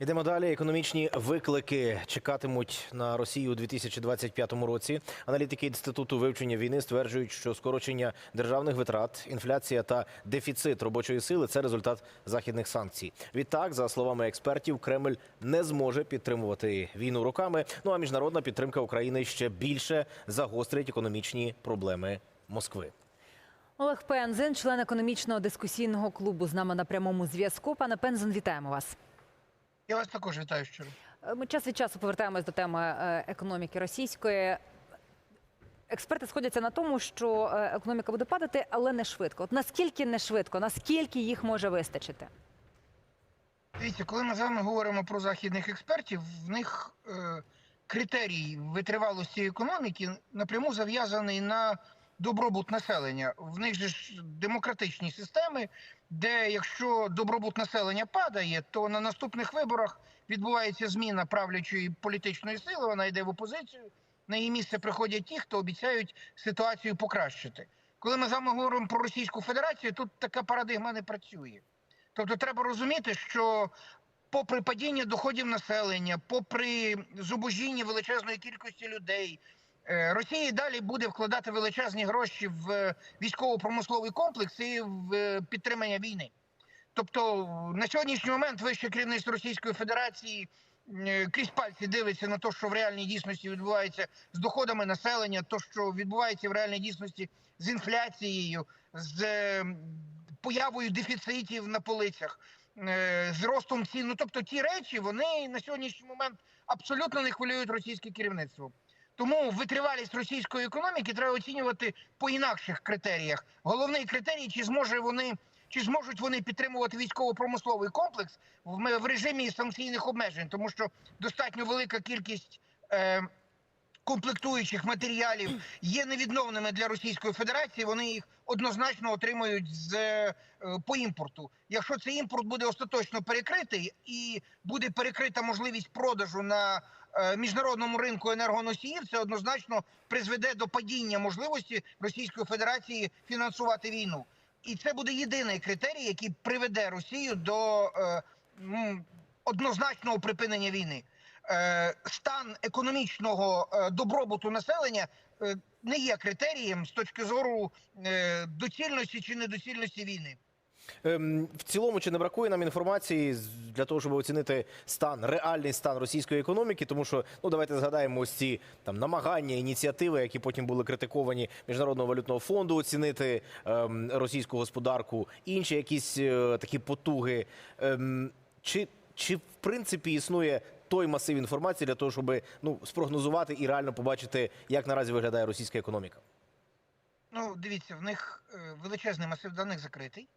Ідемо далі. Економічні виклики чекатимуть на Росію у 2025 році. Аналітики інституту вивчення війни стверджують, що скорочення державних витрат, інфляція та дефіцит робочої сили це результат західних санкцій. Відтак, за словами експертів, Кремль не зможе підтримувати війну роками. Ну а міжнародна підтримка України ще більше загострить економічні проблеми Москви. Олег Пензен, член економічного дискусійного клубу, з нами на прямому зв'язку. Пане Пензен, вітаємо вас. Я вас також вітаю щиро. Е, Ми час від часу повертаємось до теми е, економіки російської. Експерти сходяться на тому, що е, економіка буде падати, але не швидко. От наскільки не швидко, наскільки їх може вистачити? Дивіться, коли ми з вами говоримо про західних експертів, в них е, критерій витривалості економіки напряму зав'язаний на добробут населення. В них же ж демократичні системи, де якщо добробут населення падає, то на наступних виборах відбувається зміна правлячої політичної сили, вона йде в опозицію. На її місце приходять ті, хто обіцяють ситуацію покращити. Коли ми з вами говоримо про Російську Федерацію, тут така парадигма не працює. Тобто треба розуміти, що попри падіння доходів населення, попри зубожіння величезної кількості людей, Росія далі буде вкладати величезні гроші в е, військово-промисловий комплекс і в е, підтримання війни. Тобто на сьогоднішній момент вище керівництво Російської Федерації е, крізь пальці дивиться на те, що в реальній дійсності відбувається з доходами населення, то що відбувається в реальній дійсності з інфляцією, з е, появою дефіцитів на полицях, е, з ростом цін. Ну тобто ті речі вони на сьогоднішній момент абсолютно не хвилюють російське керівництво. Тому витривалість російської економіки треба оцінювати по інакших критеріях. Головний критерій, чи зможе вони. Чи зможуть вони підтримувати військово-промисловий комплекс в в режимі санкційних обмежень, тому що достатньо велика кількість е, комплектуючих матеріалів є невідновними для Російської Федерації. Вони їх однозначно отримують з е, по імпорту. Якщо цей імпорт буде остаточно перекритий і буде перекрита можливість продажу на е, міжнародному ринку енергоносіїв, це однозначно призведе до падіння можливості Російської Федерації фінансувати війну. І це буде єдиний критерій, який приведе Росію до е, однозначного припинення війни. Е, стан економічного е, добробуту населення е, не є критерієм з точки зору доцільності чи недоцільності війни. Ем, В цілому, чи не бракує нам інформації для того, щоб оцінити стан, реальний стан російської економіки? Тому що ну давайте згадаємо ось ці там намагання, ініціативи, які потім були критиковані міжнародного валютного фонду, оцінити ем, російську господарку, інші якісь е, такі потуги. Ем, чи, чи в принципі існує той масив інформації для того, щоб ну спрогнозувати і реально побачити, як наразі виглядає російська економіка? Ну, дивіться, в них е, величезний масив даних закритий.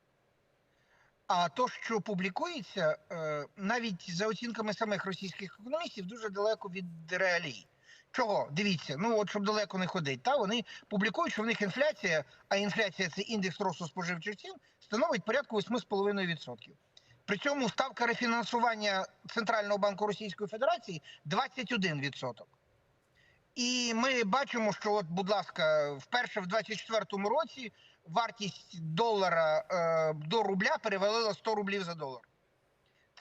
А то, що публікується, е, навіть за оцінками самих російських економістів, дуже далеко від реалій. Чого? Дивіться, ну от щоб далеко не ходить. Та вони публікують, що в них інфляція, а інфляція це індекс росту споживчих цін, становить порядку 8,5%. При цьому ставка рефінансування Центрального банку Російської Федерації 21%. І ми бачимо, що, от, будь ласка, вперше в 24-му році вартість долара е, до рубля перевалила 100 рублів за долар.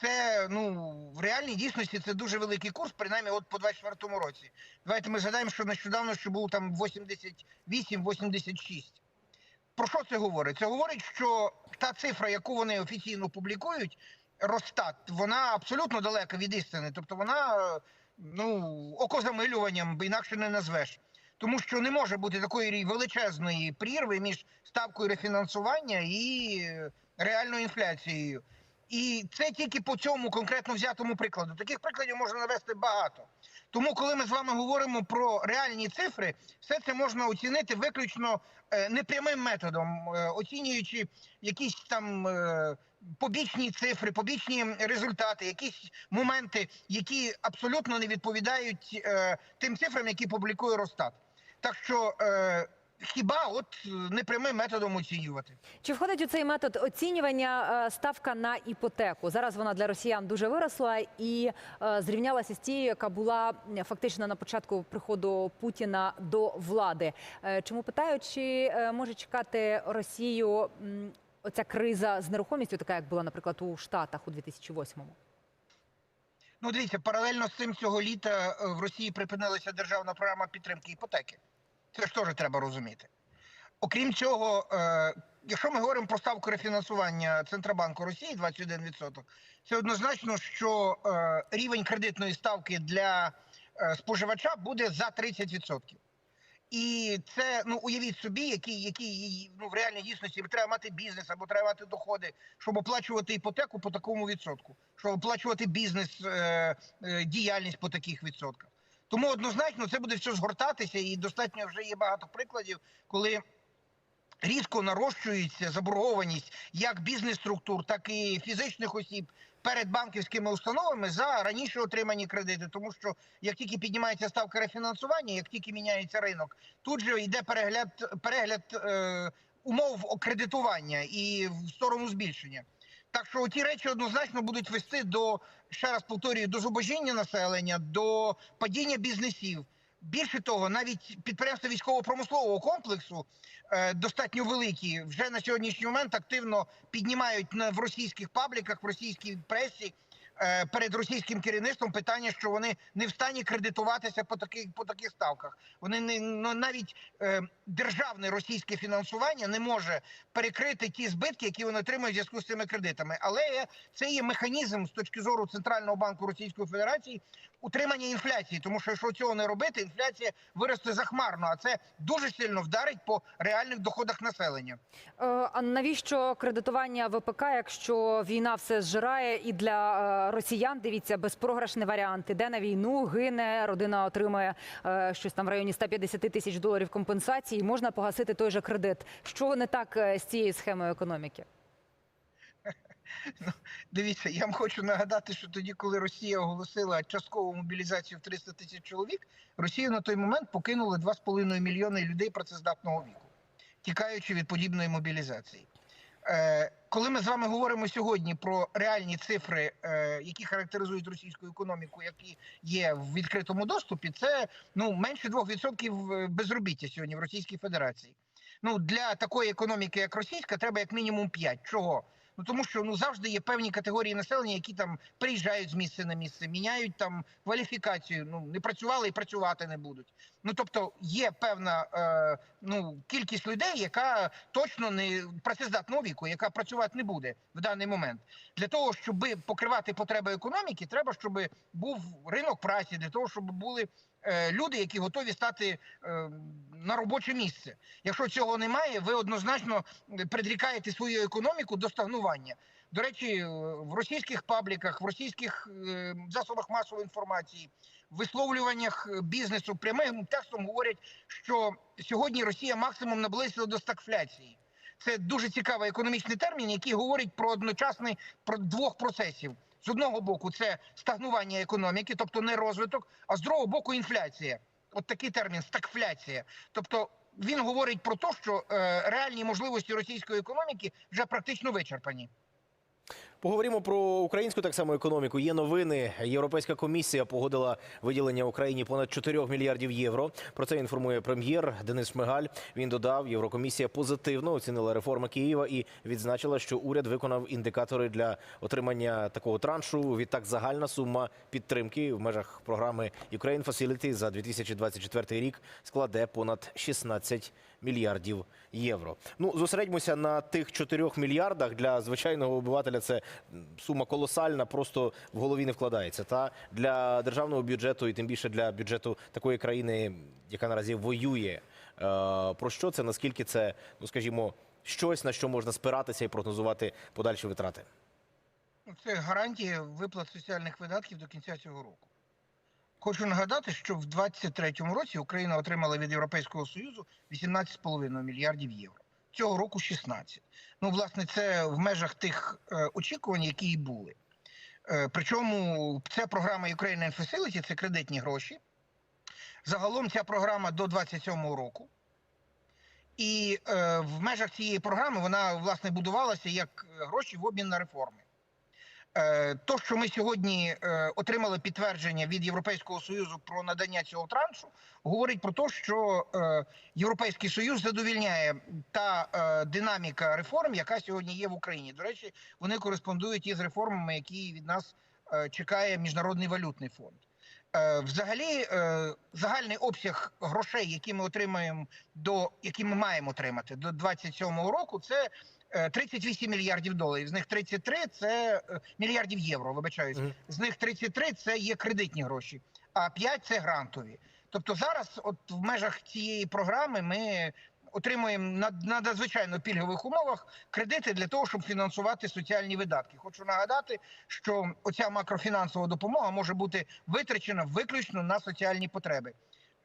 Це ну в реальній дійсності це дуже великий курс, принаймні от по 24-му році. Давайте ми згадаємо, що нещодавно ще був там 88-86. Про що це говорить? Це говорить, що та цифра, яку вони офіційно публікують, Росстат, вона абсолютно далека від істини. Тобто вона ну, окозамилюванням, бо інакше не назвеш. Тому що не може бути такої величезної прірви між ставкою рефінансування і реальною інфляцією. І це тільки по цьому конкретно взятому прикладу. Таких прикладів можна навести багато. Тому, коли ми з вами говоримо про реальні цифри, все це можна оцінити виключно е, непрямим методом, е, оцінюючи якісь там е, побічні цифри, побічні результати, якісь моменти, які абсолютно не відповідають тим цифрам, які публікує Росстат. Так що хіба от е, непрямим методом оцінювати? Чи входить у цей метод оцінювання е, ставка на іпотеку? Зараз вона для росіян дуже виросла і е, зрівнялася з тією, яка була фактично на початку приходу Путіна до влади. Чому питаю, чи може чекати Росію оця криза з нерухомістю, така як була, наприклад, у Штатах у 2008-му? Ну, дивіться, паралельно з цим цього літа в Росії припинилася державна програма підтримки іпотеки. Це ж теж треба розуміти. Окрім цього, е, якщо ми говоримо про ставку рефінансування Центробанку Росії 21%, це однозначно, що е, рівень кредитної ставки для е, споживача буде за 30%. І це ну уявіть собі, який, який ну в реальній дійсності треба мати бізнес або треба мати доходи, щоб оплачувати іпотеку по такому відсотку, щоб оплачувати бізнес е, діяльність по таких відсотках. Тому однозначно це буде все згортатися, і достатньо вже є багато прикладів, коли різко нарощується заборгованість як бізнес-структур, так і фізичних осіб перед банківськими установами за раніше отримані кредити. Тому що як тільки піднімається ставка рефінансування, як тільки міняється ринок, тут же йде перегляд перегляд е, умов кредитування і в сторону збільшення. Так що ті речі однозначно будуть вести до ще раз повторюю до зубожіння населення, до падіння бізнесів. Більше того, навіть підприємства військово-промислового комплексу е, достатньо великі вже на сьогоднішній момент активно піднімають на в російських пабліках, в російській пресі перед російським керівництвом питання, що вони не в стані кредитуватися по таких по таких ставках. Вони не ну, навіть е, державне російське фінансування не може перекрити ті збитки, які вони отримують в зв'язку з цими кредитами. Але це є механізм з точки зору центрального банку Російської Федерації утримання інфляції, тому що якщо цього не робити, інфляція виросте захмарно, а це дуже сильно вдарить по реальних доходах населення. Е, А навіщо кредитування ВПК, якщо війна все зжирає і для е, росіян дивіться безпрограшний варіант. Іде на війну, гине, родина отримує е, щось там в районі 150 тисяч доларів компенсації. і Можна погасити той же кредит. Що не так з цією схемою економіки? Дивіться, я вам хочу нагадати, що тоді, коли Росія оголосила часткову мобілізацію в 300 тисяч чоловік, Росію на той момент покинули 2,5 мільйони людей працездатного віку, тікаючи від подібної мобілізації. Е, коли ми з вами говоримо сьогодні про реальні цифри, е, які характеризують російську економіку, які є в відкритому доступі, це ну менше 2% безробіття сьогодні в Російській Федерації. Ну для такої економіки, як російська, треба як мінімум 5. Чого? Ну тому що ну завжди є певні категорії населення, які там приїжджають з місця на місце, міняють там кваліфікацію. Ну не працювали і працювати не будуть. Ну тобто є певна е, ну кількість людей, яка точно не працездатного віку, яка працювати не буде в даний момент. Для того щоб покривати потреби економіки, треба, щоб був ринок праці, для того, щоб були люди, які готові стати е, на робоче місце. Якщо цього немає, ви однозначно предрікаєте свою економіку до стагнування. До речі, е, в російських пабліках, в російських е, засобах масової інформації, в висловлюваннях е, бізнесу прямим текстом говорять, що сьогодні Росія максимум наблизила до стагфляції. Це дуже цікавий економічний термін, який говорить про одночасний про двох процесів. З одного боку, це стагнування економіки, тобто не розвиток, а з другого боку інфляція. От такий термін стагфляція. Тобто він говорить про те, що е, реальні можливості російської економіки вже практично вичерпані. Поговоримо про українську так само економіку. Є новини. Європейська комісія погодила виділення Україні понад 4 мільярдів євро. Про це інформує прем'єр Денис Шмигаль. Він додав, Єврокомісія позитивно оцінила реформи Києва і відзначила, що уряд виконав індикатори для отримання такого траншу. Відтак загальна сума підтримки в межах програми Ukraine Facility за 2024 рік складе понад 16 мільярдів євро. Ну зосередьмося на тих 4 мільярдах для звичайного обивателя. Це сума колосальна, просто в голові не вкладається. Та для державного бюджету і тим більше для бюджету такої країни, яка наразі воює. Е, про що це? Наскільки це, ну скажімо, щось на що можна спиратися і прогнозувати подальші витрати? Це гарантія виплат соціальних видатків до кінця цього року. Хочу нагадати, що в 2023 році Україна отримала від Європейського Союзу 18,5 мільярдів євро. Цього року 16. Ну, власне, це в межах тих е, очікувань, які і були. Е, причому ця програма Ukraine Facility – це кредитні гроші. Загалом ця програма до 27 року. І е, в межах цієї програми вона власне будувалася як гроші в обмін на реформи. Е, То, що ми сьогодні е, отримали підтвердження від Європейського союзу про надання цього траншу, говорить про те, що е, Європейський Союз задовільняє та динаміка реформ, яка сьогодні є в Україні. До речі, вони кореспондують із реформами, які від нас чекає Міжнародний валютний фонд. Взагалі, загальний обсяг грошей, які ми отримаємо до які ми маємо отримати до 27-го року, це 38 мільярдів доларів. З них 33 – це е, мільярдів євро. Вибачаюсь, з них 33 – це є кредитні гроші, а 5 – це грантові. Тобто зараз, от в межах цієї програми, ми отримуємо на, на надзвичайно пільгових умовах кредити для того, щоб фінансувати соціальні видатки. Хочу нагадати, що оця макрофінансова допомога може бути витрачена виключно на соціальні потреби.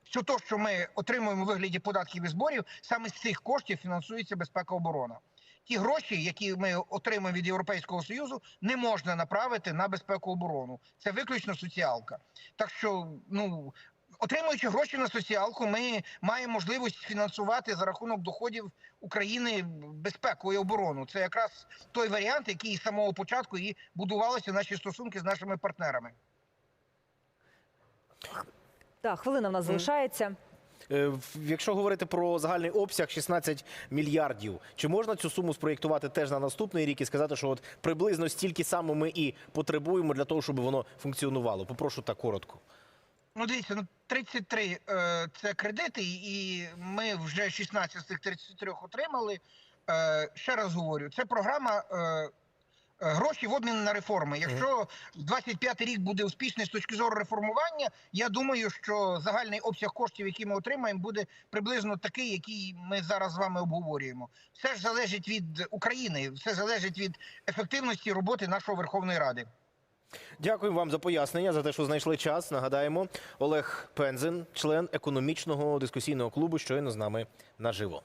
Все то, що ми отримуємо у вигляді податків і зборів, саме з цих коштів фінансується безпека оборона. Ті гроші, які ми отримуємо від Європейського союзу, не можна направити на безпеку оборону. Це виключно соціалка. Так що, ну отримуючи гроші на соціалку, ми маємо можливість фінансувати за рахунок доходів України безпеку і оборону. Це якраз той варіант, який з самого початку і будувалися наші стосунки з нашими партнерами. Так, хвилина в нас залишається. Е, Якщо говорити про загальний обсяг 16 мільярдів, чи можна цю суму спроєктувати теж на наступний рік і сказати, що от приблизно стільки саме ми і потребуємо для того, щоб воно функціонувало? Попрошу так коротко. Ну, дивіться, ну 33 е, це кредити, і ми вже 16 з цих 33 отримали. Е, ще раз говорю, це програма. Е, Гроші в обмін на реформи. Якщо 25 рік буде успішний з точки зору реформування, я думаю, що загальний обсяг коштів, які ми отримаємо, буде приблизно такий, який ми зараз з вами обговорюємо. Все ж залежить від України, все залежить від ефективності роботи нашої Верховної Ради. Дякую вам за пояснення, за те, що знайшли час. Нагадаємо, Олег Пензин, член економічного дискусійного клубу, щойно з нами наживо.